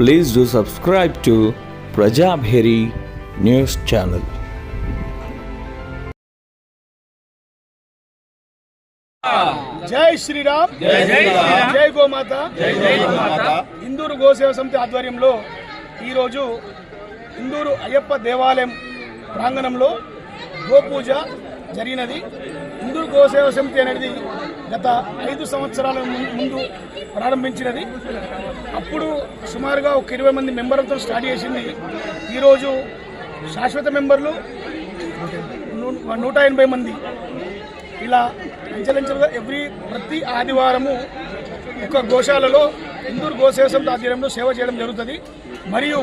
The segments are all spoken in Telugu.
Please do subscribe to Prajabheri News Channel. జై శ్రీరామ్. జై శ్రీరామ్. జై గోమాత. జై జై గోమాత. ఇందూరు గోసేవ సమితి ఆధ్వర్యంలో ఈరోజు ఇందూరు అయ్యప్ప దేవాలయం ప్రాంగణంలో గోపూజ జరిగినది. ఇందూరు గోసేవ సమితి అనేది గత ఐదు సంవత్సరాల ముందు ప్రారంభించినది. అప్పుడు సుమారుగా ఒక ఇరవై మంది మెంబర్లతో స్టార్ట్ చేసింది. ఈరోజు శాశ్వత మెంబర్లు నూట ఎనభై మంది. ఇలా అంచెలంచెలుగా ఎవ్రీ ప్రతి ఆదివారము ఒక గోశాలలో ఇందూరు గోసేవ సమితి ఆధ్వర్యంలో సేవ చేయడం జరుగుతుంది. మరియు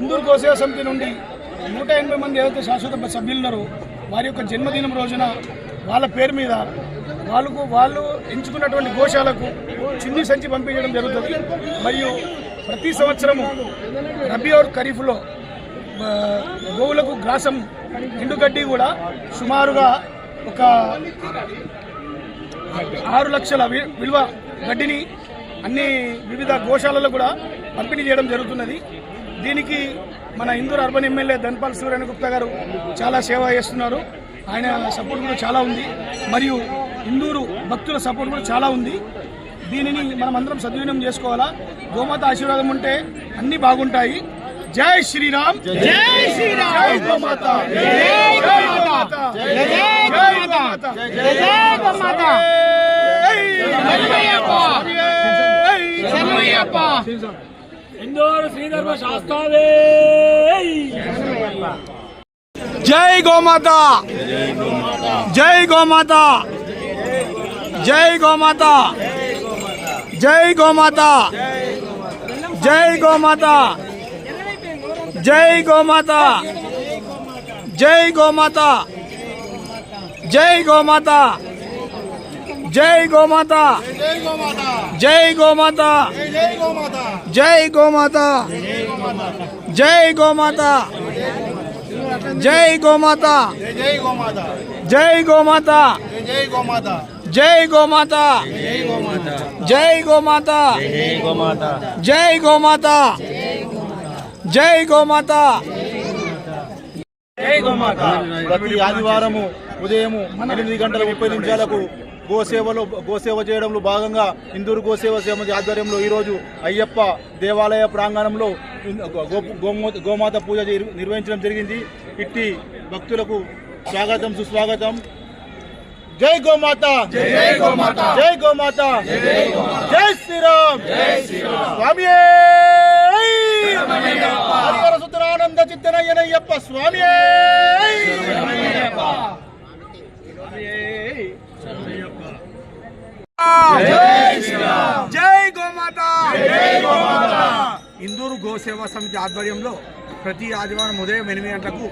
ఇందూరు గోసేవ సమితి నుండి నూట ఎనభై మంది ఏదైతే శాశ్వత సభ్యులున్నారో వారి యొక్క జన్మదినం రోజున వాళ్ళ పేరు మీద వాళ్ళకు వాళ్ళు ఎంచుకున్నటువంటి గోశాలకు చిన్ని సంచి పంపించడం జరుగుతుంది. మరియు ప్రతి సంవత్సరము రబీ ఆర్ ఖరీఫ్లో గోవులకు గ్రాసం ఎండుగడ్డి కూడా సుమారుగా ఒక ఆరు లక్షల వి- విలువ గడ్డిని అన్ని వివిధ గోశాలలో కూడా పంపిణీ చేయడం జరుగుతున్నది. దీనికి మన ఇందూర్ అర్బన్ ఎమ్మెల్యే ధన్పాల్ సూర్యన గుప్తా గారు చాలా సేవ చేస్తున్నారు. ఆయన సపోర్ట్ కూడా చాలా ఉంది. మరియు ఇందూరు భక్తుల సపోర్ట్ కూడా చాలా ఉంది. దీనిని మనం అందరం సద్వినియోగం చేసుకోవాలా? గోమాత ఆశీర్వాదం ఉంటే అన్ని బాగుంటాయి. జై శ్రీరామ్. జై శ్రీరామ్. జై గోమాత. జై గోమాత. జై గోమాత. జై గోమాత. ఇందోరు శ్రీధర్మ శాస్త్రావే జై గోమాత జై గోమాత జై గోమాత జై గోమాత జై గోమాత జై గోమాత జై గోమాత జై గోమాత జై గోమాత జై గోమాత జై గోమాత జై గోమాత జై గోమాత జై గోమాత జై గోమాత జై గోమాత జై గోమాత జై గోమాత ప్రతి ఆదివారము ఉదయము ఎనిమిది గంటల ముప్పై నిమిషాలకు గోసేవలో గోసేవ చేయడంలో భాగంగా ఇందూరు గోసేవ సమితి ఆధ్వర్యంలో ఈరోజు అయ్యప్ప దేవాలయ ప్రాంగణంలో గోమాత పూజ నిర్వహించడం జరిగింది. ఇట్టి భక్తులకు స్వాగతం సుస్వాగతం. జై గోమాత! జై గోమాత! జై గోమాత! జై శ్రీరామ్! జై శ్రీరామ్! స్వామి హరిహర సుతరానంద చిత్తనయ్యనయ్యప్ప స్వామి జై గోమాత. జై గోమాత. ఇందూరు గోసేవ సమితి ఆధ్వర్యంలో ప్రతి ఆదివారం ఉదయం ఎనిమిది గంటలకు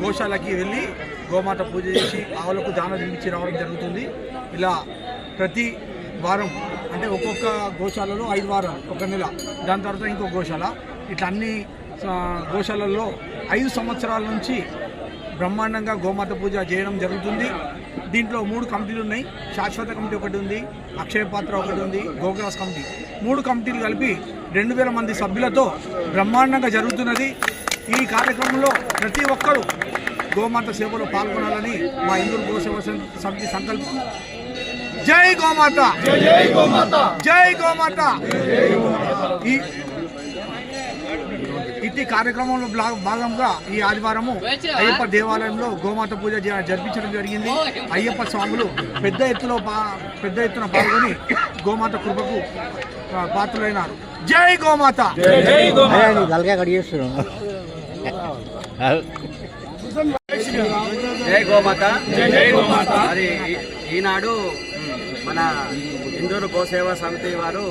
గోశాలకి వెళ్ళి గోమాత పూజ చేసి ఆవులకు దాన తినిపించి రావడం జరుగుతుంది. ఇలా ప్రతి వారం అంటే ఒక్కొక్క గోశాలలో ఐదు వారాలు ఒక నెల దాని తర్వాత ఇంకో గోశాల. ఇట్లా అన్ని గోశాలల్లో ఐదు సంవత్సరాల నుంచి బ్రహ్మాండంగా గోమాత పూజ చేయడం జరుగుతుంది. దీంట్లో మూడు కమిటీలు ఉన్నాయి. శాశ్వత కమిటీ ఒకటి ఉంది అక్షయ పాత్ర ఒకటి ఉంది గోగ్రాస్ కమిటీ. మూడు కమిటీలు కలిపి రెండు వేల మంది సభ్యులతో బ్రహ్మాండంగా జరుగుతున్నది. ఈ కార్యక్రమంలో ప్రతి ఒక్కరూ గోమాత సేవలో పాల్గొనాలని మా ఇందూరు గోసేవ సమితి సంకల్పం. జై గోమాత! జై గోమాత! జై గోమాత! ఈ ఇట్టి కార్యక్రమంలో భాగంగా ఈ ఆదివారము అయ్యప్ప దేవాలయంలో గోమాత పూజ జరిపించడం జరిగింది. అయ్యప్ప స్వాములు పెద్ద ఎత్తులో పెద్ద ఎత్తున పాల్గొని గోమాత కృపకు పాత్రులైనారు జై గోమాత! జై గోమాత! జై గోమాత! మరి ఈ- ఈనాడు మన ఇందూరు గోసేవ సమితి వారు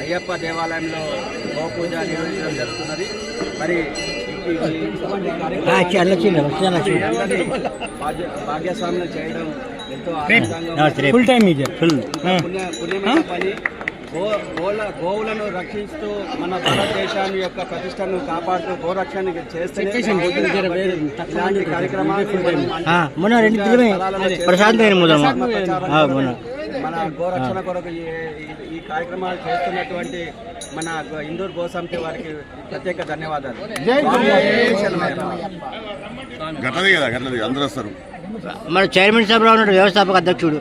అయ్యప్ప దేవాలయంలో గోపూజ నిర్వహించడం జరుగుతున్నది. మరి ఈ- ఈ- ఇటువంటి కార్యక్రమం అందరినీ భాగ్య- భాగ్యస్వాములు చేయడం ఎంతో పుణ్యమైన పని. గో గోల గోవులను రక్షిస్తూ మన భారతదేశాన్ని యొక్క ప్రతిష్టను కాపాడుతూ గోరక్షణ చేస్తే ఇలాంటి కార్యక్రమాలు ప్రశాంతమైన మన గోరక్షణ కొరకు ఈ కార్యక్రమాలు చేస్తున్నటువంటి మన ఇందూరు గోసమితి వారికి ప్రత్యేక ధన్యవాదాలు. గట్లది కదా గట్లది అందరూ వస్తారు. మన చైర్మన్ సభలో ఉన్నాడు వ్యవస్థాపక అధ్యక్షుడు.